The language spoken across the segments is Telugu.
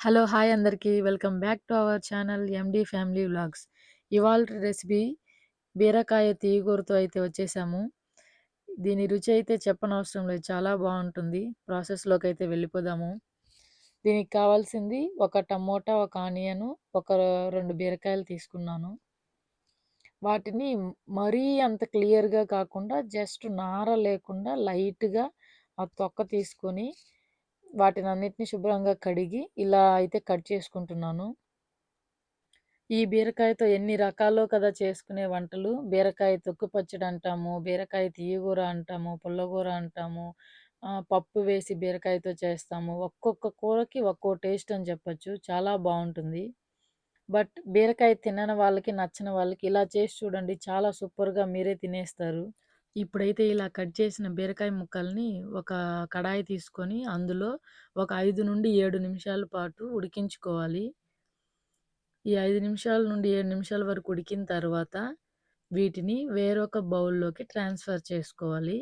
హలో! హాయ్ అందరికీ. Welcome back to our channel MD family vlogs. ఇవాళ రెసిపీ బీరకాయ తీగూరతో అయితే వచ్చేసాము. దీని రుచి అయితే చెప్పనవసరం లేదు. చాలా బాగుంటుంది ప్రాసెస్లోకి అయితే వెళ్ళిపోదాము. దీనికి కావాల్సింది ఒక టమోటా, ఒక ఆనియను, ఒక రెండు బీరకాయలు తీసుకున్నాను. వాటిని మరీ అంత క్లియర్‌గా కాకుండా జస్ట్ నార లేకుండా లైట్‌గా ఆ తొక్క తీసుకొని వాటిని అన్నిటిని శుభ్రంగా కడిగి ఇలా అయితే కట్ చేసుకుంటున్నాను. ఈ బీరకాయతో ఎన్ని రకాలు కదా చేసుకునే వంటలు. బీరకాయ తొక్కు పచ్చడి అంటాము, బీరకాయ తీయగూర అంటాము, పుల్లగూర అంటాము, పప్పు వేసి బీరకాయతో చేస్తాము. ఒక్కొక్క కూరకి ఒక్కో టేస్ట్ అని చెప్పొచ్చు. చాలా బాగుంటుంది బట్ బీరకాయ తినని వాళ్ళకి, నచ్చిన వాళ్ళకి ఇలా చేసి చూడండి. చాలా సూపర్‌గా మీరే తినేస్తారు. ఇప్పుడైతే ఇలా కట్ చేసిన బీరకాయ ముక్కల్ని ఒక కడాయి తీసుకొని అందులో ఒక 5-7 నిమిషాల పాటు ఉడికించుకోవాలి. ఈ ఐదు నిమిషాల నుండి ఏడు నిమిషాల వరకు ఉడికిన తర్వాత వీటిని వేరొక బౌల్‌లోకి ట్రాన్స్‌ఫర్ చేసుకోవాలి.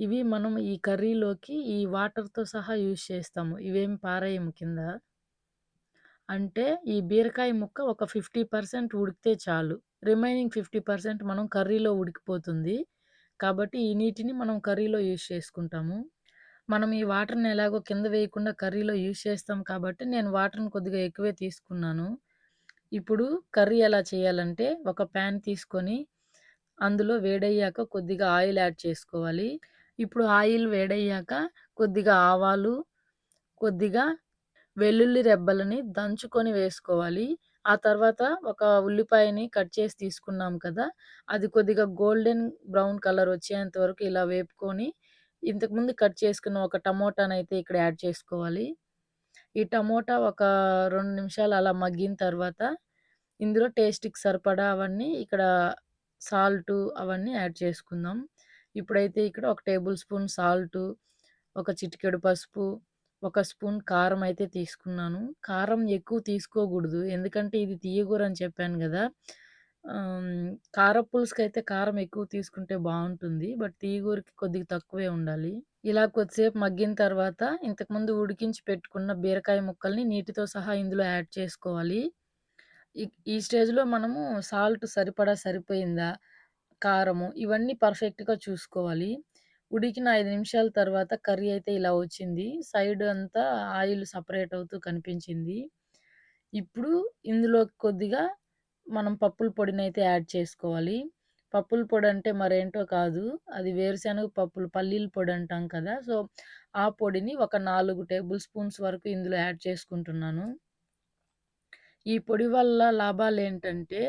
ఇవి మనం ఈ కర్రీలోకి ఈ వాటర్‌తో సహా యూజ్ చేస్తాము. ఇవేమి పారేయము కింద. అంటే ఈ బీరకాయ ముక్క ఒక 50% ఉడికితే చాలు. రిమైనింగ్ 50% మనం కర్రీలో ఉడికిపోతుంది. కాబట్టి ఈ నీటిని మనం కర్రీలో యూజ్ చేసుకుంటాము. మనం ఈ వాటర్‌ని ఎలాగో కింద వేయకుండా కర్రీలో యూజ్ చేస్తాం కాబట్టి నేను వాటర్‌ని కొద్దిగా ఎక్కువే తీసుకున్నాను. ఇప్పుడు కర్రీ ఎలా చేయాలంటే ఒక ప్యాన్ తీసుకొని అందులో వేడయ్యాక కొద్దిగా ఆయిల్ యాడ్ చేసుకోవాలి. ఇప్పుడు ఆయిల్ వేడయ్యాక కొద్దిగా ఆవాలు, కొద్దిగా వెల్లుల్లి రెబ్బలని దంచుకొని వేసుకోవాలి. ఆ తర్వాత ఒక ఉల్లిపాయని కట్ చేసి తీసుకున్నాం కదా! అది కొద్దిగా గోల్డెన్ బ్రౌన్ కలర్ వచ్చేంత వరకు ఇలా వేపుకొని ఇంతకుముందు కట్ చేసుకున్న ఒక టమోటానైతే ఇక్కడ యాడ్ చేసుకోవాలి. ఈ టమోటా ఒక రెండు నిమిషాలు అలా మగ్గిన తర్వాత ఇందులో టేస్ట్‌కి సరిపడా అవన్నీ ఇక్కడ సాల్టు అవన్నీ యాడ్ చేసుకుందాం. ఇప్పుడైతే ఇక్కడ ఒక టేబుల్ స్పూన్ సాల్టు, ఒక చిటికెడు పసుపు, ఒక స్పూన్ కారం అయితే తీసుకున్నాను. కారం ఎక్కువ తీసుకోకూడదు. ఎందుకంటే ఇది తీయగూర అని చెప్పాను గదా! ఆహ్, అయితే కారం ఎక్కువ తీసుకుంటే బాగుంటుంది బట్ తీయగూరకి కొద్దిగా తక్కువే ఉండాలి. ఇలా కొద్దిసేపు మగ్గిన తర్వాత ఇంతకుముందు ఉడికించి పెట్టుకున్న బీరకాయ ముక్కల్ని నీటితో సహా ఇందులో యాడ్ చేసుకోవాలి. ఈ స్టేజ్‌లో మనము సాల్ట్ సరిపడా సరిపోయిందా, కారము ఇవన్నీ పర్ఫెక్ట్‌గా చూసుకోవాలి. ఉడికిన ఐదు నిమిషాల తర్వాత కర్రీ అయితే ఇలా వచ్చింది. సైడ్ అంతా ఆయిల్ సపరేట్ అవుతూ కనిపించింది. ఇప్పుడు ఇందులో కొద్దిగా మనం పప్పుల పొడిని అయితే యాడ్ చేసుకోవాలి. పప్పుల పొడి అంటే మరేంటో కాదు. అది వేరుశనగ పప్పులు పల్లీల పొడి అంటాం కదా! సో, ఆ పొడిని ఒక నాలుగు టేబుల్ స్పూన్స్ వరకు ఇందులో యాడ్ చేసుకుంటున్నాను. ఈ పొడి వల్ల లాభాలు ఏంటంటే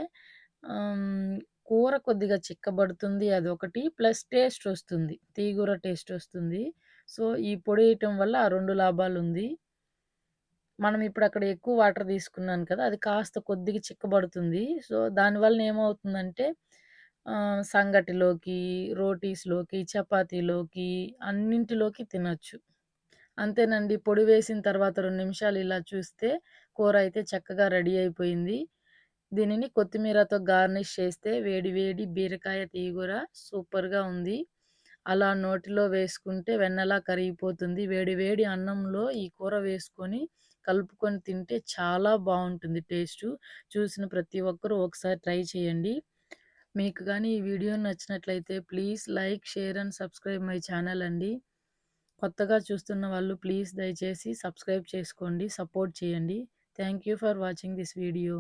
కూర కొద్దిగా చిక్కబడుతుంది అదొకటి. ప్లస్ టేస్ట్ వస్తుంది. తీగూర టేస్ట్ వస్తుంది. సో, ఈ పొడి వేయటం వల్ల ఆ రెండు లాభాలు ఉంది మనం ఇప్పుడు అక్కడ ఎక్కువ వాటర్ తీసుకున్నాను కదా! అది కాస్త కొద్దిగా చిక్కబడుతుంది. సో, దానివల్ల ఏమవుతుందంటే సంగటిలోకి, రోటీస్‌లోకి, చపాతీలోకి అన్నింటిలోకి తినచ్చు అంతేనండి. పొడి వేసిన తర్వాత రెండు నిమిషాలు ఇలా చూస్తే కూర అయితే చక్కగా రెడీ అయిపోయింది. దీనిని కొత్తిమీరతో గార్నిష్ చేస్తే వేడి వేడి బీరకాయ తీగూర సూపర్‌గా ఉంది. అలా నోటిలో వేసుకుంటే వెన్నలా కరిగిపోతుంది. వేడి వేడి అన్నంలో ఈ కూర వేసుకొని కలుపుకొని తింటే చాలా బాగుంటుంది టేస్టు. చూసిన ప్రతి ఒక్కరూ ఒకసారి ట్రై చేయండి. మీకు కానీ ఈ వీడియో నచ్చినట్లయితే please like, share and subscribe my channel అండి. కొత్తగా చూస్తున్న వాళ్ళు ప్లీజ్ దయచేసి సబ్స్క్రైబ్ చేసుకోండి. సపోర్ట్ చేయండి. Thank you for watching this video.